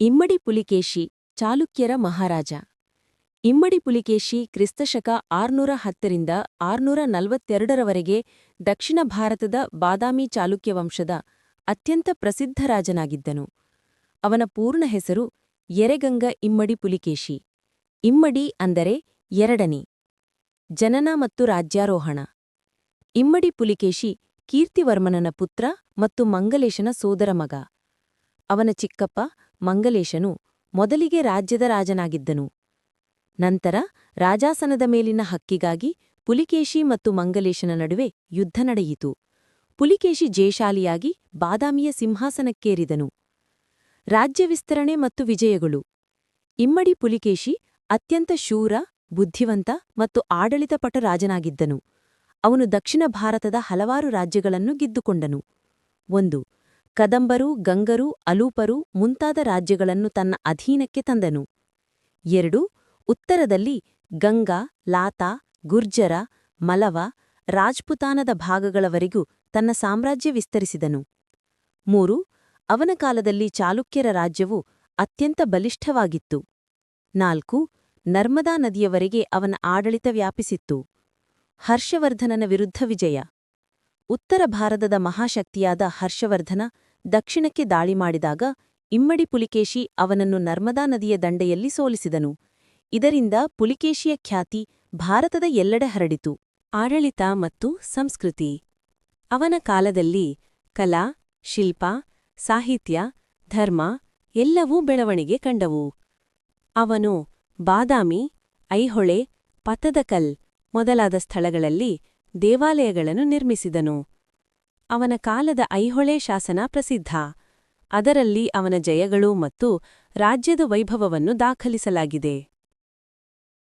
ಇಮ್ಮಡಿ ಪುಲಿಕೇಶಿ, ಚಾಲುಕ್ಯರ ಮಹಾರಾಜ. ಇಮ್ಮಡಿ ಪುಲಿಕೇಶಿ ಕ್ರಿಸ್ತಶಕ ಆರ್ನೂರ ಹತ್ತರಿಂದ ಆರ್ನೂರ ನಲವತ್ತೆರಡರವರೆಗೆ ದಕ್ಷಿಣ ಭಾರತದ ಬಾದಾಮಿ ಚಾಲುಕ್ಯ ವಂಶದ ಅತ್ಯಂತ ಪ್ರಸಿದ್ಧ ರಾಜನಾಗಿದ್ದನು. ಅವನ ಪೂರ್ಣ ಹೆಸರು ಎರೆಗಂಗ ಇಮ್ಮಡಿ ಪುಲಿಕೇಶಿ. ಇಮ್ಮಡಿ ಅಂದರೆ ಎರಡನಿ. ಜನನ ಮತ್ತು ರಾಜ್ಯಾರೋಹಣ. ಇಮ್ಮಡಿ ಪುಲಿಕೇಶಿ ಕೀರ್ತಿವರ್ಮನನ ಪುತ್ರ ಮತ್ತು ಮಂಗಲೇಶನ ಸೋದರ ಮಗ. ಅವನ ಚಿಕ್ಕಪ್ಪ ಮಂಗಲೇಶನು ಮೊದಲಿಗೆ ರಾಜ್ಯದ ರಾಜನಾಗಿದ್ದನು. ನಂತರ ರಾಜಾಸನದ ಮೇಲಿನ ಹಕ್ಕಿಗಾಗಿ ಪುಲಿಕೇಶಿ ಮತ್ತು ಮಂಗಲೇಶನ ನಡುವೆ ಯುದ್ಧ ನಡೆಯಿತು. ಪುಲಿಕೇಶಿ ಜೇಶಾಲಿಯಾಗಿ ಬಾದಾಮಿಯ ಸಿಂಹಾಸನಕ್ಕೇರಿದನು. ರಾಜ್ಯ ವಿಸ್ತರಣೆ ಮತ್ತು ವಿಜಯಗಳು. ಇಮ್ಮಡಿ ಪುಲಿಕೇಶಿ ಅತ್ಯಂತ ಶೂರ, ಬುದ್ಧಿವಂತ ಮತ್ತು ಆಡಳಿತಪಟ ರಾಜನಾಗಿದ್ದನು. ಅವನು ದಕ್ಷಿಣ ಭಾರತದ ಹಲವಾರು ರಾಜ್ಯಗಳನ್ನು ಗೆದ್ದುಕೊಂಡನು. ಒಂದು ಕದಂಬರು, ಗಂಗರು, ಅಲೂಪರು ಮುಂತಾದ ರಾಜ್ಯಗಳನ್ನು ತನ್ನ ಅಧೀನಕ್ಕೆ ತಂದನು. ಎರಡು, ಉತ್ತರದಲ್ಲಿ ಗಂಗಾ, ಲಾತಾ, ಗುರ್ಜರ, ಮಲವ, ರಾಜ್ಪುತಾನದ ಭಾಗಗಳವರೆಗೂ ತನ್ನ ಸಾಮ್ರಾಜ್ಯ ವಿಸ್ತರಿಸಿದನು. ಮೂರು, ಅವನ ಕಾಲದಲ್ಲಿ ಚಾಲುಕ್ಯರ ರಾಜ್ಯವು ಅತ್ಯಂತ ಬಲಿಷ್ಠವಾಗಿತ್ತು. ನಾಲ್ಕು, ನರ್ಮದಾ ನದಿಯವರೆಗೆ ಅವನ ಆಡಳಿತ ವ್ಯಾಪಿಸಿತ್ತು. ಹರ್ಷವರ್ಧನನ ವಿರುದ್ಧ ವಿಜಯ. ಉತ್ತರ ಭಾರತದ ಮಹಾಶಕ್ತಿಯಾದ ಹರ್ಷವರ್ಧನ ದಕ್ಷಿಣಕ್ಕೆ ದಾಳಿ ಮಾಡಿದಾಗ ಇಮ್ಮಡಿ ಪುಲಿಕೇಶಿ ಅವನನ್ನು ನರ್ಮದಾ ನದಿಯ ದಂಡೆಯಲ್ಲಿ ಸೋಲಿಸಿದನು. ಇದರಿಂದ ಪುಲಿಕೇಶಿಯ ಖ್ಯಾತಿ ಭಾರತದ ಎಲ್ಲೆಡೆ ಹರಡಿತು. ಆಡಳಿತ ಮತ್ತು ಸಂಸ್ಕೃತಿ. ಅವನ ಕಾಲದಲ್ಲಿ ಕಲಾ, ಶಿಲ್ಪ, ಸಾಹಿತ್ಯ, ಧರ್ಮ ಎಲ್ಲವೂ ಬೆಳವಣಿಗೆ ಕಂಡವು. ಅವನು ಬಾದಾಮಿ, ಐಹೊಳೆ ಪತದಕಲ್ ಮೊದಲಾದ ಸ್ಥಳಗಳಲ್ಲಿ ದೇವಾಲಯಗಳನ್ನು ನಿರ್ಮಿಸಿದನು. ಅವನ ಕಾಲದ ಐಹೊಳೆ ಶಾಸನ ಪ್ರಸಿದ್ಧ. ಅದರಲ್ಲಿ ಅವನ ಜಯಗಳು ಮತ್ತು ರಾಜ್ಯದ ವೈಭವವನ್ನು ದಾಖಲಿಸಲಾಗಿದೆ.